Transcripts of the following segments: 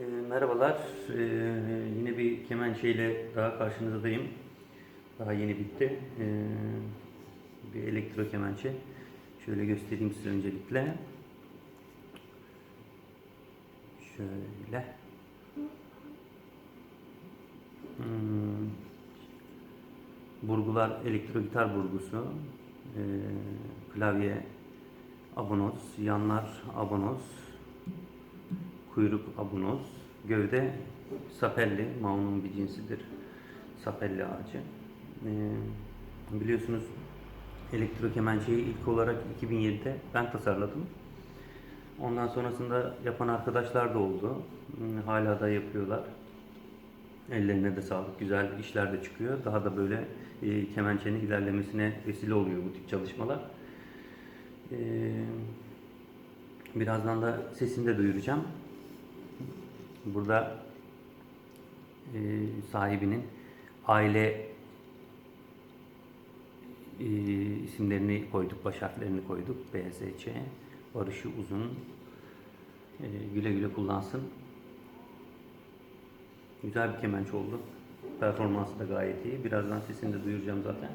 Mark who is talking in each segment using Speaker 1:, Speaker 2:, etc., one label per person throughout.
Speaker 1: Ee, merhabalar. Ee, yine bir kemençeyle daha karşınızdayım. Daha yeni bitti. Ee, bir elektro kemençe. Şöyle göstereyim size öncelikle. Şöyle. Hmm. Burgular elektro gitar burgusu. Ee, klavye abonoz, yanlar abonoz, kuyruk abonoz, gövde sapelli, maunun bir cinsidir. Sapelli ağacı. Ee, biliyorsunuz elektro kemençeyi ilk olarak 2007'de ben tasarladım. Ondan sonrasında yapan arkadaşlar da oldu. Hmm, Hala da yapıyorlar. Ellerine de sağlık. Güzel işler de çıkıyor. Daha da böyle e, kemençenin ilerlemesine vesile oluyor bu tip çalışmalar. Ee, birazdan da sesini de duyuracağım. Burada e, sahibinin aile e, isimlerini koyduk, baş harflerini koyduk. BSC, Barışı Uzun. E, güle güle kullansın. Güzel bir kemençe oldu. Performansı da gayet iyi. Birazdan sesini de duyuracağım zaten.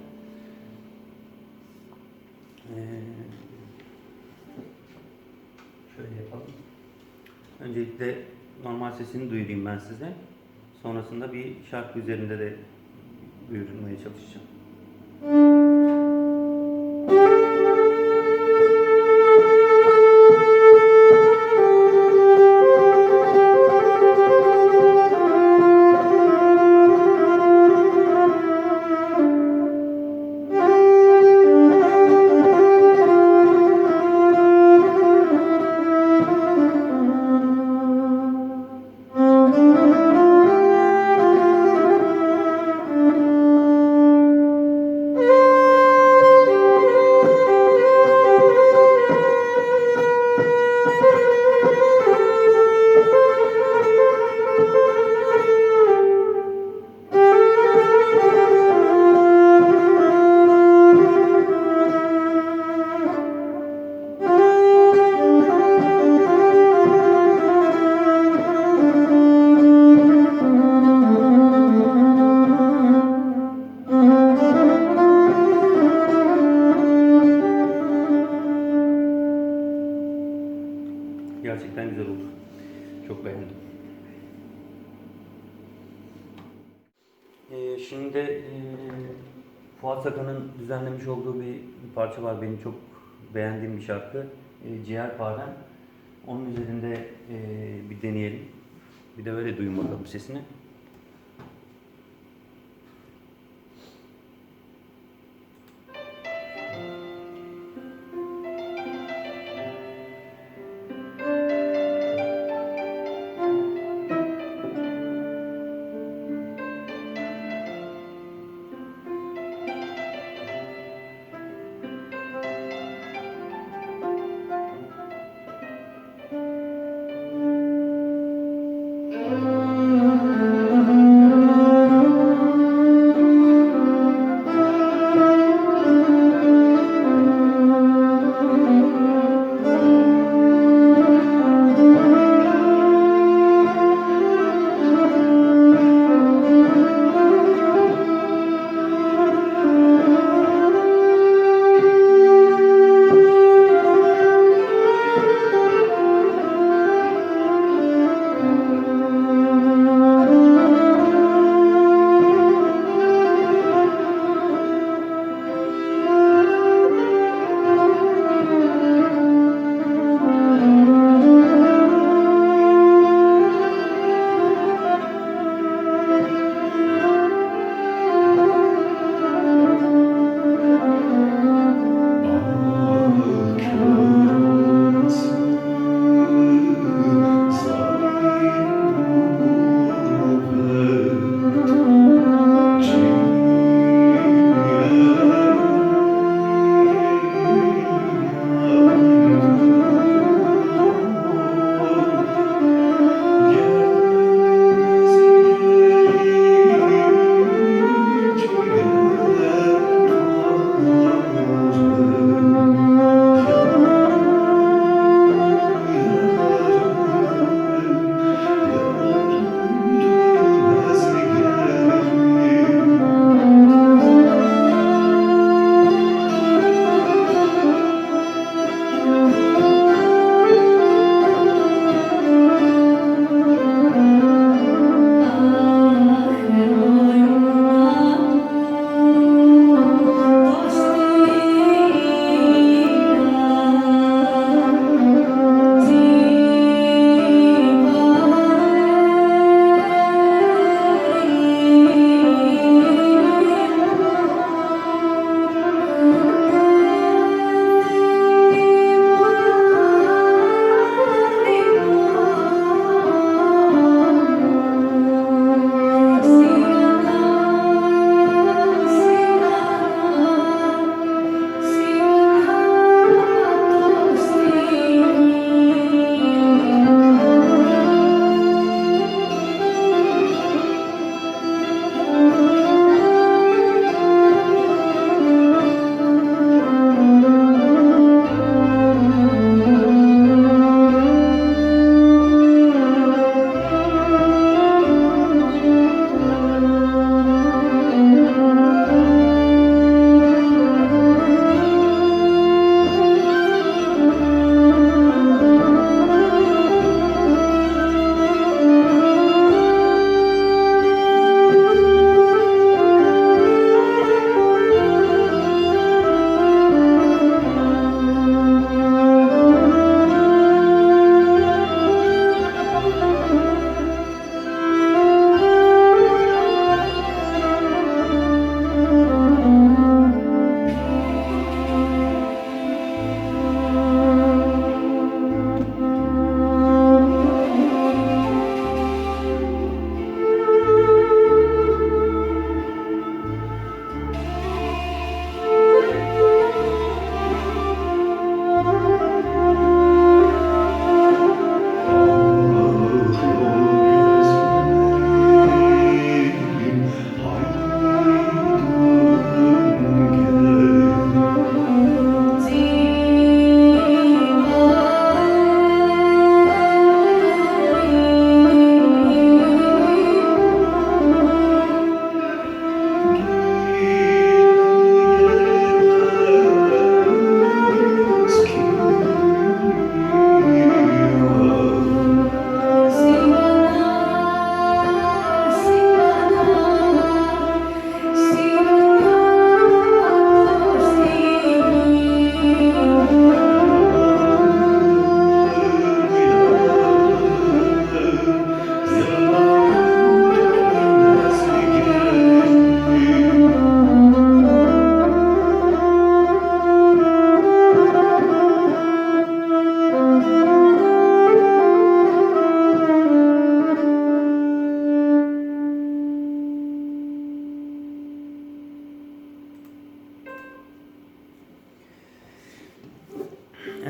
Speaker 1: Ee, şöyle yapalım. Öncelikle normal sesini duyurayım ben size. Sonrasında bir şarkı üzerinde de duyurmaya çalışacağım. Çok beğendim. Ee, şimdi e, Fuat Sakan'ın düzenlemiş olduğu bir parça var. Benim çok beğendiğim bir şarkı. E, Ciğerparem. Onun üzerinde e, bir deneyelim. Bir de öyle duyun bakalım sesini.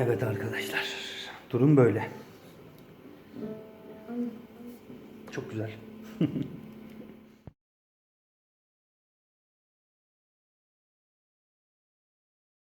Speaker 1: Evet arkadaşlar. Durum böyle. Çok güzel.